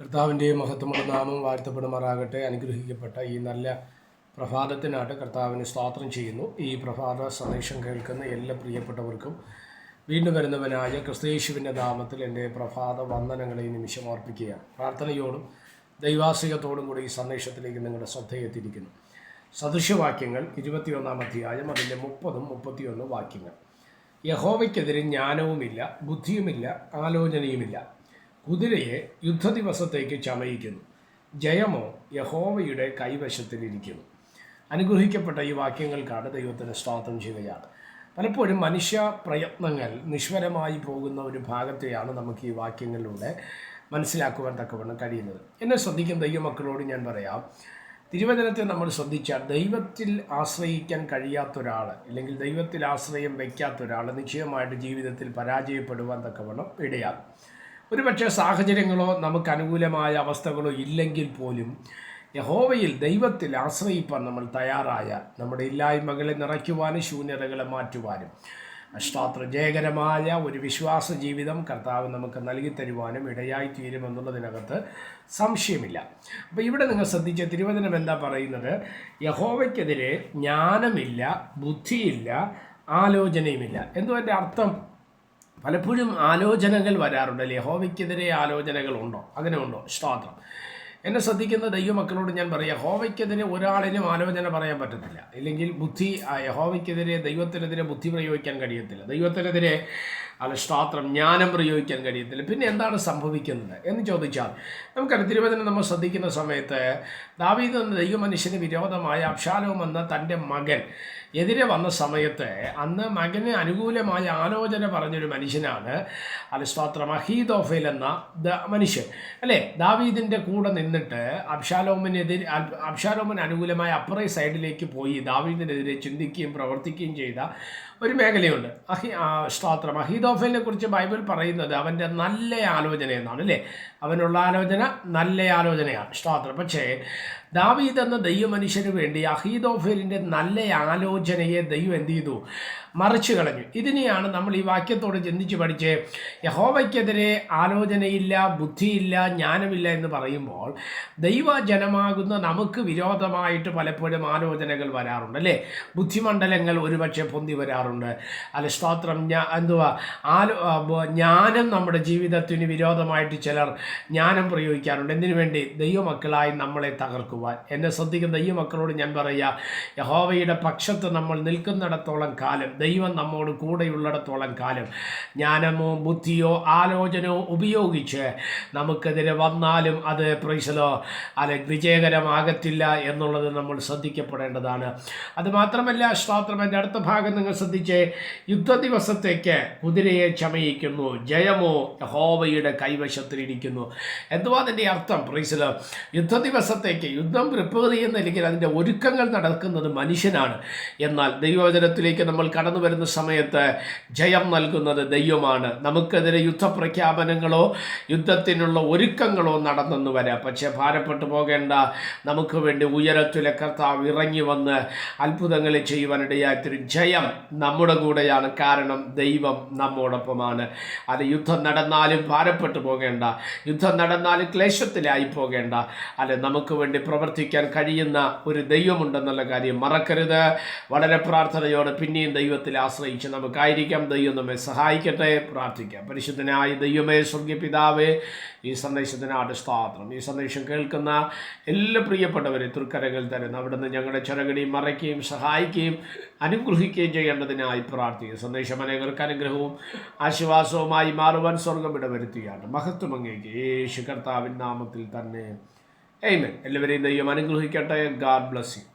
കർത്താവിന്റെയും മഹത്വമുള്ള നാമം വാഴ്ത്തപ്പെടുമാറാകട്ടെ. അനുഗ്രഹിക്കപ്പെട്ട ഈ നല്ല പ്രഭാതത്തിനായിട്ട് കർത്താവിന് സ്വാത്രം ചെയ്യുന്നു. ഈ പ്രഭാത സന്ദേശം കേൾക്കുന്ന എല്ലാ പ്രിയപ്പെട്ടവർക്കും വീണ്ടും വരുന്നവനായ ക്രിസ്തയേശുവിന്റെ നാമത്തിൽ എന്റെ പ്രഭാത വന്ദനങ്ങളെ നിമിഷം അർപ്പിക്കുകയാണ്. പ്രാർത്ഥനയോടും ദൈവാസികത്തോടും കൂടി ഈ സന്ദേശത്തിലേക്ക് നിങ്ങളുടെ ശ്രദ്ധയെത്തിയിരിക്കുന്നു സദൃശവാക്യങ്ങൾ ഇരുപത്തിയൊന്നാം അധ്യായം അതിന്റെ മുപ്പതും മുപ്പത്തിയൊന്നും വാക്യങ്ങൾ. യഹോവയ്ക്കെതിരെ ജ്ഞാനവുമില്ല ബുദ്ധിയുമില്ല ആലോചനയുമില്ല. കുതിരയെ യുദ്ധദിവസത്തേക്ക് ചമയിക്കുന്നു. ജയമോ യഹോവയുടെ കൈവശത്തിലിരിക്കുന്നു. അനുഗ്രഹിക്കപ്പെട്ട ഈ വാക്യങ്ങൾക്കാണ് ദൈവത്തിന് സ്തോത്രം ചെയ്യുകയാണ്. പലപ്പോഴും മനുഷ്യ പ്രയത്നങ്ങൾ നിഷ്ഫലമായി പോകുന്ന ഒരു ഭാഗത്തെയാണ് നമുക്ക് ഈ വാക്യങ്ങളിലൂടെ മനസ്സിലാക്കുവാൻ തക്കവണ്ണം കഴിയുന്നത്. എന്നെ ശ്രദ്ധിക്കുന്ന ദൈവമക്കളോട് ഞാൻ പറയാം. തിരുവചനത്തെ നമ്മൾ ശ്രദ്ധിച്ചാൽ ദൈവത്തിൽ ആശ്രയിക്കാൻ കഴിയാത്ത ഒരാൾ അല്ലെങ്കിൽ ദൈവത്തിൽ ആശ്രയം വയ്ക്കാത്ത ഒരാൾ നിശ്ചയമായിട്ട് ജീവിതത്തിൽ പരാജയപ്പെടുവാൻ തക്കവണ്ണം ഇടയാകും. ഒരുപക്ഷെ സാഹചര്യങ്ങളോ നമുക്ക് അനുകൂലമായ അവസ്ഥകളോ ഇല്ലെങ്കിൽ പോലും യഹോവയിൽ ദൈവത്തിൽ ആശ്രയിപ്പാൻ നമ്മൾ തയ്യാറായ നമ്മുടെ ഇല്ലായ്മകളെ നിറയ്ക്കുവാനും ശൂന്യതകളെ മാറ്റുവാനും അഷ്ടാത്ര ജയകരമായ ഒരു വിശ്വാസ ജീവിതം കർത്താവ് നമുക്ക് നൽകി തരുവാനും ഇടയായി തീരുമെന്നുള്ളതിനകത്ത് സംശയമില്ല. അപ്പോൾ ഇവിടെ നിങ്ങൾ ശ്രദ്ധിച്ച തിരുവചനം എന്താ പറയുന്നത്? യഹോവയ്ക്കെതിരെ ജ്ഞാനമില്ല ബുദ്ധിയില്ല ആലോചനയുമില്ല. എന്തോ എന്റെ അർത്ഥം പലപ്പോഴും ആലോചനകൾ വരാറുണ്ട്. അല്ലേ യഹോവയ്ക്കെതിരെ ആലോചനകൾ ഉണ്ടോ? അങ്ങനെ ഉണ്ടോ? സ്തോത്രം. എന്നെ ശ്രദ്ധിക്കുന്ന ദൈവമക്കളോട് ഞാൻ പറയാം ഹോവയ്ക്കെതിരെ ഒരാളിനും ആലോചന പറയാൻ പറ്റത്തില്ല. ഇല്ലെങ്കിൽ ബുദ്ധി ഹോവയ്ക്കെതിരെ ദൈവത്തിനെതിരെ ബുദ്ധി പ്രയോഗിക്കാൻ കഴിയത്തില്ല. ദൈവത്തിനെതിരെ അല്ല സ്തോത്രം ജ്ഞാനം പ്രയോഗിക്കാൻ കഴിയത്തില്ല. പിന്നെ എന്താണ് സംഭവിക്കുന്നത് എന്ന് ചോദിച്ചാൽ നമുക്കറിയാം തിരുവചനം നമ്മൾ ശ്രദ്ധിക്കുന്ന സമയത്ത് ദാവീദ് എന്ന ദൈവമനുഷ്യന് വിരോധമായ അബ്ഷാലോം എന്ന തന്റെ മകൻ എതിരെ വന്ന സമയത്ത് അന്ന് മകന് അനുകൂലമായ ആലോചന പറഞ്ഞൊരു മനുഷ്യനാണ് അലിസ്തോത്രം അഹീദോഫേൽ എന്ന ദ മനുഷ്യൻ. അല്ലേ? ദാവീദിന്റെ കൂടെ നിന്നിട്ട് അബ്ഷാലോമിനെതിരെ അബ്ഷാലോമിന് അനുകൂലമായ അപ്പറേ സൈഡിലേക്ക് പോയി ദാവീദിനെതിരെ ചിന്തിക്കുകയും പ്രവർത്തിക്കുകയും ചെയ്ത ഒരു മേഖലയുണ്ട്. അഹി സ്തോത്രം. അഹീദോഫലിനെ കുറിച്ച് ബൈബിൾ പറയുന്നത് അവന്റെ നല്ല ആലോചന എന്നാണ് അല്ലേ? അവനുള്ള ആലോചന നല്ല ആലോചനയാണ്. സ്തോത്രം. പക്ഷേ ദാവീദ് എന്ന ദൈവമനുഷ്യന് വേണ്ടി അഹീദോഫലിന്റെ നല്ല ആലോചനയെ ദൈവം എന്ത് ചെയ്തു? മറിച്ചു കളഞ്ഞു. ഇതിനെയാണ് നമ്മൾ ഈ വാക്യത്തോട് ചിന്തിച്ച് പഠിച്ച് യഹോവയ്ക്കെതിരെ ആലോചനയില്ല ബുദ്ധിയില്ല ജ്ഞാനമില്ല എന്ന് പറയുമ്പോൾ ദൈവജനമാകുന്ന നമുക്ക് വിരോധമായിട്ട് പലപ്പോഴും ആലോചനകൾ വരാറുണ്ട് അല്ലേ? ബുദ്ധിമണ്ഡലങ്ങൾ ഒരുപക്ഷെ പൊന്തി വരാറുണ്ട്. അല്ല സ്തോത്രം ഞാ എന്തുവാ? ആലോ ജ്ഞാനം നമ്മുടെ ജീവിതത്തിന് വിരോധമായിട്ട് ചിലർ ജ്ഞാനം പ്രയോഗിക്കാറുണ്ട്. എന്തിനു വേണ്ടി? ദൈവമക്കളായി നമ്മളെ തകർക്കുവാൻ. എന്നെ ശ്രദ്ധിക്കുന്ന ദൈവമക്കളോട് ഞാൻ പറയുക യഹോവയുടെ പക്ഷത്ത് നമ്മൾ നിൽക്കുന്നിടത്തോളം കാലം ദൈവം നമ്മോട് കൂടെയുള്ളിടത്തോളം കാലം ജ്ഞാനമോ ബുദ്ധിയോ ആലോചനയോ ഉപയോഗിച്ച് നമുക്കെതിരെ വന്നാലും അത് പ്രൈസലോ അല്ലെ വിജയകരമാകത്തില്ല എന്നുള്ളത് നമ്മൾ ശ്രദ്ധിക്കപ്പെടേണ്ടതാണ്. അത് മാത്രമല്ല സ്തോത്രം അടുത്ത ഭാഗം നിങ്ങൾ ശ്രദ്ധിച്ച് യുദ്ധ ദിവസത്തേക്ക് കുതിരയെ ചമയിക്കുന്നു ജയമോ യഹോവയുടെ കൈവശത്തിലിരിക്കുന്നു. എന്തുവാ അതിന്റെ അർത്ഥം? പ്രീസിൽ യുദ്ധ ദിവസത്തേക്ക് യുദ്ധം പ്രിപ്പയർ ചെയ്യുന്നില്ലെങ്കിൽ അതിന്റെ ഒരുക്കങ്ങൾ നടക്കുന്നത് മനുഷ്യനാണ്. എന്നാൽ ദൈവവചനത്തിലേക്ക് നമ്മൾ കടന്നു വരുന്ന സമയത്ത് ജയം നൽകുന്നത് ദൈവമാണ്. നമുക്കെതിരെ യുദ്ധപ്രഖ്യാപനങ്ങളോ യുദ്ധത്തിനുള്ള ഒരുക്കങ്ങളോ നടന്നെന്ന് വരാം. പക്ഷേ ഭാരപ്പെട്ടു പോകേണ്ട. നമുക്ക് വേണ്ടി ഉയരത്തിലെ കർത്താവ് ഇറങ്ങി വന്ന് അത്ഭുതങ്ങൾ ചെയ്യുവാനിടയായിത്തൊരു ജയം നമ്മുടെ കൂടെയാണ്. കാരണം ദൈവം നമ്മോടൊപ്പമാണ്. അത് യുദ്ധം നടന്നാലും ഭാരപ്പെട്ടു പോകേണ്ട. യുദ്ധം നടന്നാലും ക്ലേശത്തിലായി പോകേണ്ട. അല്ലെ നമുക്ക് വേണ്ടി പ്രവർത്തിക്കാൻ കഴിയുന്ന ഒരു ദൈവമുണ്ടെന്നുള്ള കാര്യം മറക്കരുത്. വളരെ പ്രാർത്ഥനയോടെ പിന്നെയും ദൈവത്തിൽ ആശ്രയിച്ച് നമുക്കായിരിക്കാം. ദൈവം നമ്മെ സഹായിക്കട്ടെ. പ്രാർത്ഥിക്കാം. പരിശുദ്ധനായ ദൈവമേ സ്വർഗീയ പിതാവേ ഈ സന്ദേശത്തിന് അടിസ്ഥാത്രം ഈ സന്ദേശം കേൾക്കുന്ന എല്ലാ പ്രിയപ്പെട്ടവരെ തൃക്കരകൾ തരുന്ന അവിടുന്ന് ഞങ്ങളുടെ ചെറുകടിയും മറയ്ക്കുകയും സഹായിക്കുകയും അനുഗ്രഹിക്കുകയും ചെയ്യേണ്ടതിനായി പ്രാർത്ഥിക്കും സന്ദേശം അനേകർക്ക് അനുഗ്രഹവും ആശ്വാസവുമായി മാറുവാൻ സ്വർഗം ഇടവരുത്തുകയാണ്. മഹത്വം അങ്ങേക്ക് യേശു കർത്താവിൻ നാമത്തിൽ തന്നെ. എയ്മൻ എല്ലാവരെയും ദൈവം അനുഗ്രഹിക്കട്ടെ. God bless